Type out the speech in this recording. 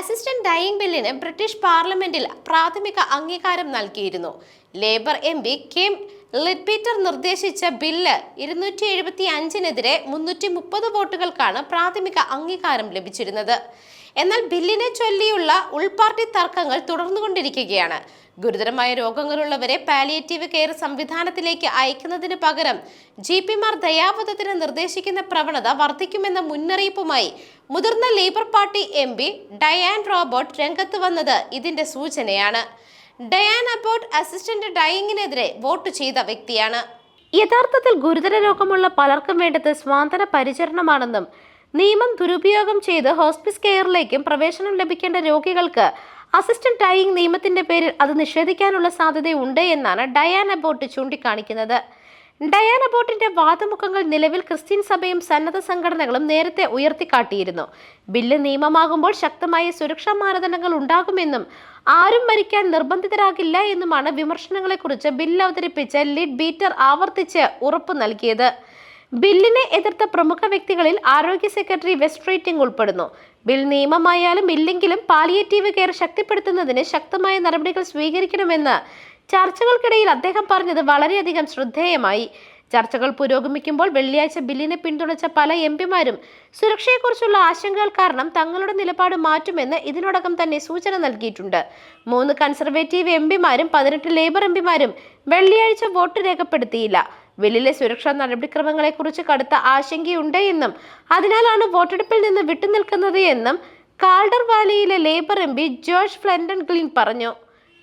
Assistant dying ബില്ലിന് British പാർലമെന്റിൽ പ്രാഥമിക അംഗീകാരം നൽകിയിരുന്നു. Labour M P Kim Leadbeater നിർദ്ദേശിച്ച ബില്ല് ഇരുന്നൂറ്റി എഴുപത്തി അഞ്ചിനെതിരെ മുന്നൂറ്റി മുപ്പത് വോട്ടുകൾക്കാണ് പ്രാഥമിക അംഗീകാരം ലഭിച്ചിരുന്നത്. എന്നാൽ ബില്ലിനെ ചൊല്ലിയുള്ള ഉൾപാർട്ടി തർക്കങ്ങൾ തുടർന്നുകൊണ്ടിരിക്കുകയാണ്. ഗുരുതരമായ രോഗങ്ങളുള്ളവരെ പാലിയേറ്റീവ് കെയർ സംവിധാനത്തിലേക്ക് അയക്കുന്നതിന് പകരം ജി പിമാർ ദയാവധത്തിന് നിർദ്ദേശിക്കുന്ന പ്രവണത വർദ്ധിക്കുമെന്ന മുന്നറിയിപ്പുമായി മുതിർന്ന labour party M P Diane Abbott രംഗത്ത് വന്നത് ഇതിന്റെ സൂചനയാണ്. ഡയാൻ അബോട്ട് അസിസ്റ്റന്റ് ഡയിങ്ങിനെതിരെ വോട്ട് ചെയ്ത വ്യക്തിയാണ്. യഥാർത്ഥത്തിൽ ഗുരുതര രോഗമുള്ള പലർക്കും വേണ്ടത് സ്വാതന്ത്ര്യ പരിചരണമാണെന്നും നിയമം ദുരുപയോഗം ചെയ്ത് ഹോസ്പിസ് കെയറിലേക്കും പ്രവേശനം ലഭിക്കേണ്ട രോഗികൾക്ക് അസിസ്റ്റന്റ് ഡൈയിങ് നിയമത്തിന്റെ പേരിൽ അത് നിഷേധിക്കാനുള്ള സാധ്യതയുണ്ട് എന്നാണ് ഡയാൻ അബോട്ട് ചൂണ്ടിക്കാണിക്കുന്നത്. ഡയാൻ ബോട്ടിന്റെ വാദമുഖങ്ങൾ നിലവിൽ ക്രിസ്ത്യൻ സഭയും സന്നദ്ധ സംഘടനകളും നേരത്തെ ഉയർത്തിക്കാട്ടിയിരുന്നു. ബില്ല് നിയമമാകുമ്പോൾ ശക്തമായ സുരക്ഷാ മാനദണ്ഡങ്ങൾ ഉണ്ടാകുമെന്നും ആരും മരിക്കാൻ നിർബന്ധിതരാകില്ല എന്നുമാണ് വിമർശനങ്ങളെക്കുറിച്ച് ബില്ല് അവതരിപ്പിച്ച ലിഡ് ബീറ്റർ ആവർത്തിച്ച് ഉറപ്പു നൽകിയത്. ബില്ലിനെ എതിർത്ത പ്രമുഖ വ്യക്തികളിൽ ആരോഗ്യ സെക്രട്ടറി വെസ്ട്രേറ്റിംഗ് ഉൾപ്പെടുന്നു. ബിൽ നിയമമായാലും ഇല്ലെങ്കിലും പാലിയേറ്റീവ് കെയർ ശക്തിപ്പെടുത്തുന്നതിന് ശക്തമായ നടപടികൾ സ്വീകരിക്കണമെന്ന് ചർച്ചകൾക്കിടയിൽ അദ്ദേഹം പറഞ്ഞത് വളരെയധികം ശ്രദ്ധേയമായി. ചർച്ചകൾ പുരോഗമിക്കുമ്പോൾ വെള്ളിയാഴ്ച ബില്ലിനെ പിന്തുണച്ച പല എം പിമാരും സുരക്ഷയെക്കുറിച്ചുള്ള ആശങ്കകൾ കാരണം തങ്ങളുടെ നിലപാട് മാറ്റുമെന്ന് ഇതിനോടകം തന്നെ സൂചന നൽകിയിട്ടുണ്ട്. മൂന്ന് കൺസർവേറ്റീവ് എം പിമാരും പതിനെട്ട് ലേബർ എം പിമാരും വെള്ളിയാഴ്ച വോട്ട് രേഖപ്പെടുത്തിയില്ല. ബില്ലിലെ സുരക്ഷാ നടപടിക്രമങ്ങളെക്കുറിച്ച് കടുത്ത ആശങ്കയുണ്ട് എന്നും അതിനാലാണ് വോട്ടെടുപ്പിൽ നിന്ന് വിട്ടുനിൽക്കുന്നത് എന്നും Calder വാലിയിലെ labour M P George Fenton Glynn പറഞ്ഞു.